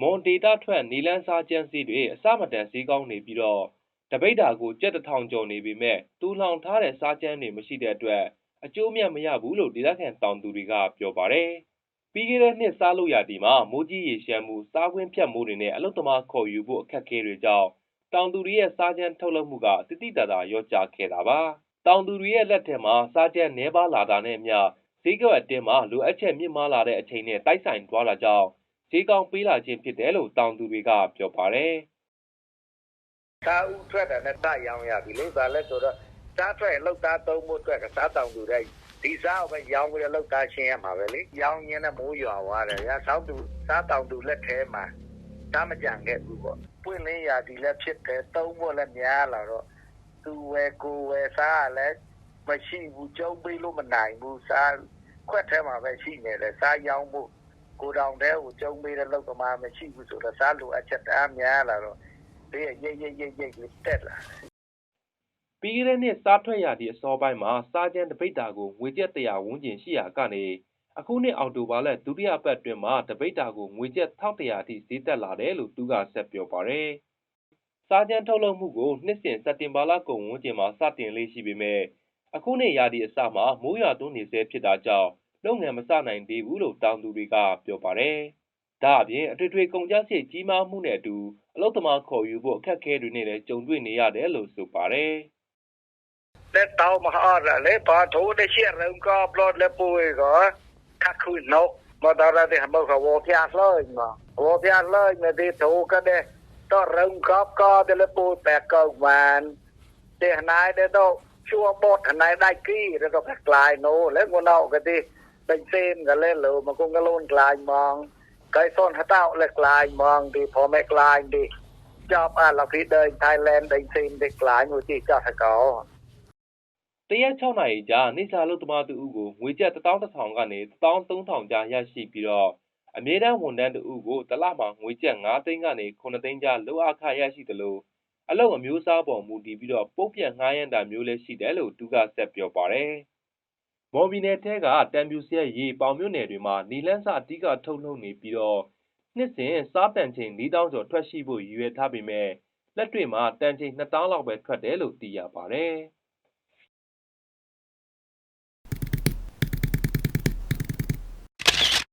မွန်ဒေတာထွက်နီလန်းစားကျန်းစီတွေအစမတန်ဈေးကောင်းနေပြီးတော့တပိတ်တာကိုကြက်တစ်ထောင်ကျော်နေပေမဲ့တူလောင်ထားတဲ့စားကျန်းတွေမရှိတဲ့အတွက်အကျိုးမြတ်မရဘူးလို့ဒေသခံတောင်သူတွေကပြောပါတယ်။ပြီးခဲ့တဲ့နှစ်စားလို့ရတီမှာမိုးကြီးရေရှမ်းမှုစားခွင့်ဖြတ်မှုတွေနဲ့အလုတ်သမားခေါ်ယူဖို့အခက်အခဲတွေကြောင့်တောင်သူတွေရဲ့စားကျန်းထုတ်လုပ်မှုကတိတိတသာရော့ကျခဲ့တာပါ။တောင်သူတွေရဲ့လက်ထက်မှာစားကျန်းနှဲပါလာတာနဲ့အမျှဈေးကွက်အတင်းမှာလိုအပ်ချက်မြင့်မားလာတဲ့အချိန်နဲ့တိုက်ဆိုင်သွားတာကြောင့် ဈေးကောင်းပေးလာခြင်းဖြစ်တယ်လို့တောင်သူတွေကပြောပါတယ်။စားဥထွက်တာနဲ့စရောင်းရပြီလေဒါလည်းဆိုတော့စားထွက်ရင်လောက်သားသုံးဖို့အတွက်ကစားတောင်သူတဲ့ဒီစားကိုပဲရောင်းပြီးတော့လောက်သားရှင်းရမှာပဲလေရောင်းရင်းနဲ့မိုးရွာသွားတယ်ရဆောက်သူစားတောင်သူလက်ထဲမှာစားမကြံခဲ့ဘူးပေါ့ပွင့်လင်းရာဒီလည်းဖြစ်တယ်သုံးဖို့လည်းများလာတော့သူဝယ်ကိုဝယ်စားကလည်းမရှိဘူးကြုံပေးလို့မနိုင်ဘူးစားခွက်ထဲမှာပဲရှိနေတယ်စားရောင်းဖို့ ကိုတောင်တဲကိုကြုံပေးတဲ့လောက်ကမှမရှိဘူးဆိုတော့စားလိုအပ်ချက်တအားများလာတော့ဘေးရိတ်ရိတ်ရိတ်ရိတ်လေးတက်လာပြီးခဲ့တဲ့နှစ်စားထွက်ရာသီအစောပိုင်းမှာစားကျန်းတပိတ်တာကိုငွေကျပ်100ဝန်းကျင်ရှိရာကနေအခုနှစ်အောက်တိုဘာလဒုတိယပတ်အတွင်းမှာတပိတ်တာကိုငွေကျပ်1100အထိဈေးတက်လာတယ်လို့သူကဆက်ပြောပါတယ်။စားကျန်းထုတ်လုပ်မှုကိုနှစ်စဉ်စက်တင်ဘာလကုန်ဝန်းကျင်မှာစတင်လေးရှိပေမဲ့အခုနှစ်ရာသီအစမှာမိုးရွာသွန်းနေဆဲဖြစ်တာကြောင့် လုပ်ငန်းမစနိုင်သေးဘူးလို့တောင်သူတွေကပြောပါတယ်။ဒါအပြင်အထွေထွေကုန်ကျစရိတ်ကြီးမားမှုနဲ့အတူအလုတ်သမားခေါ်ယူဖို့အခက်အခဲတွေနဲ့လည်းကြုံတွေ့နေရတယ်လို့ဆိုပါတယ်။ လက်တောင်းမဟာရလေပါထိုးတဲ့ရှေ့ရုံကပလော့လက်ပွေကခါခုနောမတော်ရတဲ့ဘောကဝပြလို့မဝပြလို့မဒီထိုးကတဲ့တော့ရုံကကတဲ့လက်ပွแต่ကောက်បានတဲ့နိုင်တဲ့တော့ชัวบดနိုင်ได้กี้แล้วก็กลายโนแล้วก็นอกก็ที่เป็นเ តែសេមកលែលោមកងកលូនក្លាយមកកៃសូនហតោលេក្លាយមកទីព្រមឯក្លាយទីចាប់អាឡពីដេញថៃឡែនដេញសេមទីក្លាយមួយទីចាស់ហកោတရက်6နိုင်ကြာနေစာလို့တမတူဦးကိုငွေကျပ်11000ကနေ13000ကြာရရှိပြီးတော့အမြဲတမ်းဝန်ထမ်းတူဦးကိုတစ်လမှာငွေကျပ်9သိန်းကနေ9သိန်းကြာလိုအားခရရှိသလိုအလုပ်အမျိုးအစားပေါ်မူတည်ပြီးတော့ပုံပြန့်ငှားရမ်းတာမျိုးလည်းရှိတယ်လို့သူကဆက်ပြောပါတယ်။ မော်ဘီနယ်ထဲကတံပြူစရက်ရေ ပေါင်မြို့နယ်တွေမှာ နီလန်းစာအဓိက ထုတ်လုပ်နေပြီးတော့ နှစ်စဉ်စားတန်ချိန်4000ကျော် ထွက်ရှိဖို့ ရည်ရွယ်ထားပေမဲ့ လက်တွေ့မှာ တန်ချိန်2000လောက်ပဲ ထွက်တယ်လို့ သိရပါတယ်။